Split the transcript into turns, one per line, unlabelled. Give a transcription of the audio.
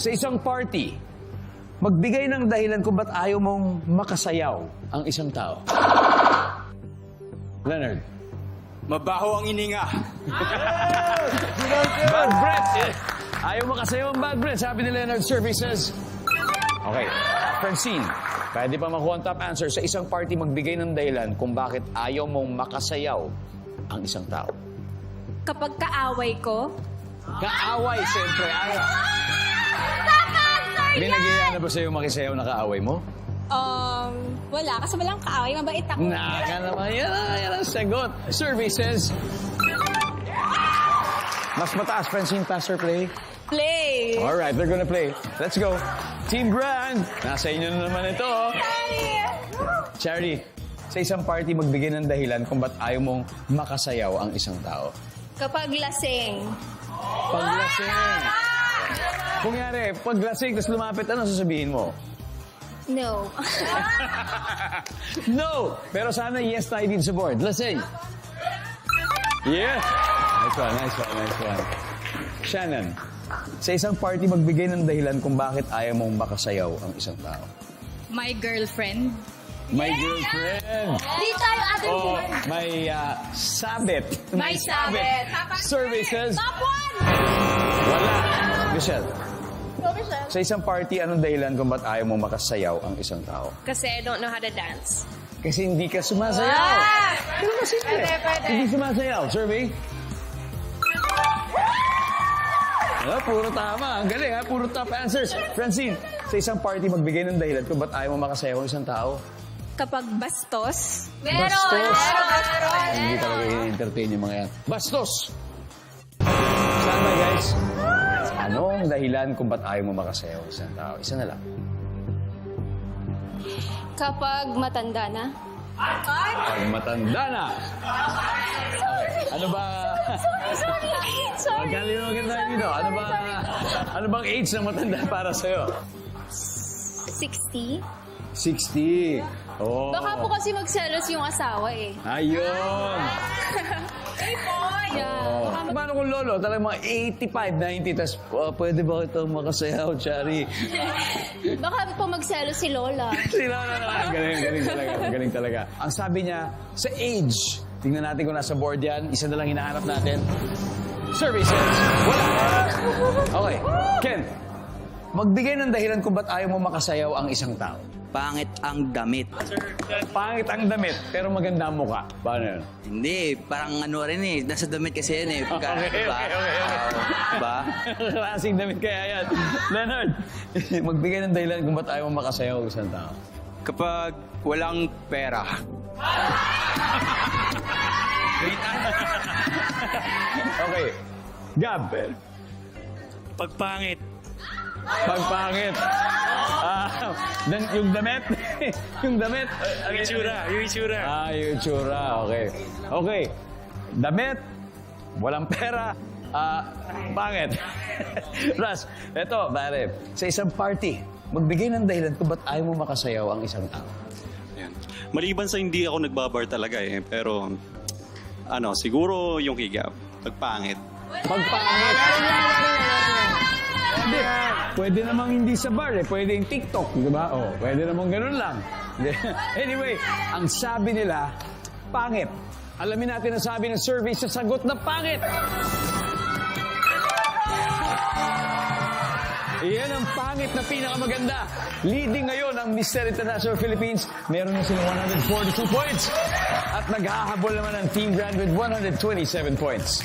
Sa isang party, magbigay ng dahilan kung ba't ayaw mong makasayaw ang isang tao. Leonard.
Mabaho ang ininga.
Bad breath. Ayaw makasayaw ang bad breath, sabi ni Leonard Services. Okay. Francine, pwede pa makuha ang top answer. Sa isang party, magbigay ng dahilan kung bakit ayaw mong makasayaw ang isang tao.
Kapag kaaway ko,
Kaaway, siyempre. Ayaw. May nagyaya na ba sa'yo makisayaw na kaaway mo?
Um, wala. Kasi walang kaaway. Mabait ako.
Naka naman. Yan, ang- yan ang sagot. Services. Mas mataas, Francine, pass or play?
Play.
All right, they're gonna play. Let's go. Team Grand, nasa inyo na naman ito. oh. Charity, sa isang party, magbigay ng dahilan kung ba't ayaw mong makasayaw ang isang tao.
Kapag lasing.
Paglasing. Kung yari, paglasing, tapos lumapit, ano sasabihin mo?
No.
No! Pero sana yes tayo dito sa board. Lasing. Yes! Nice one, nice one, nice one. Shannon, sa isang party, magbigay ng dahilan kung bakit ayaw mong makasayaw ang isang tao.
My girlfriend.
My girlfriend.
Di tayo other
Oh, may uh, sabit.
My sabit.
Services.
Top one!
Wala. Michelle. Sa isang party, anong dahilan kung ba't ayaw mong makasayaw ang isang tao?
Kasi I don't know how to dance.
Kasi hindi ka sumasayaw.
Ah!
Pero kasi
Pwede, pwede.
Hindi sumasayaw. Survey? Ah, puro tama. Ang galing ha. Puro top answers. Francine, sa isang party, magbigay ng dahilan kung ba't ayaw mo makasayaw ang isang tao.
Kapag bastos.
Bastos. Hindi talaga i-entertain yung mga yan. Bastos! Sana guys, ano ang dahilan kung ba't ayaw mo makasayaw ang isang tao? Isa na lang.
Kapag matanda na.
Pag matanda na. Ano ba?
Sorry.
Magkalimutan tayo dito. Ano ba? Ano bang age na matanda para sa'yo?
60.
60. Oh.
Baka po kasi magselos yung asawa eh.
Ayun.
Yeah.
Paano kung lolo? Talagang mga 85, 90, tapos oh, pwede ba ito makasayaw, Chari?
Baka po magselos si Lola.
Sila na naman. Galing, galing talaga. Galing talaga. Ang sabi niya, sa age, tingnan natin kung nasa board yan. Isa na lang hinahanap natin. Services. Wala. Magbigay ng dahilan kung ba't ayaw mo makasayaw ang isang tao.
Pangit ang damit.
Pangit ang damit, pero maganda ang mukha. Paano yun?
Hindi, parang ano rin eh. Nasa damit kasi yan eh. Pagka,
Okay,
diba?
okay, okay, okay.
Oo, diba?
Klaseng damit kaya yan. Leonard, magbigay ng dahilan kung ba't ayaw mo makasayaw ang isang tao.
Kapag walang pera.
Okay. Gab,
Pagpangit.
Pagpangit. Ah, dan, yung damit. yung damit.
Yung itsura, yung itsura.
Ah, yung itsura. Okay. Okay. Damit. Walang pera. Ah, pangit. Ras, eto, pare. Sa isang party, magbigay ng dahilan kung ba't ayaw mo makasayaw ang isang tao.
Yan. Maliban sa hindi ako nagbabar talaga eh, pero ano, siguro yung higap. Pagpangit.
Pagpangit. Pwede namang hindi sa bar eh. Pwede yung TikTok, di ba? Oh, pwede namang ganun lang. anyway, ang sabi nila, pangit. Alamin natin ang sabi ng survey sa sagot na pangit. Iyan ang pangit na pinakamaganda. Leading ngayon ang Mr. International Philippines. Meron na sila 142 points. At naghahabol naman ang Team Grand with 127 points.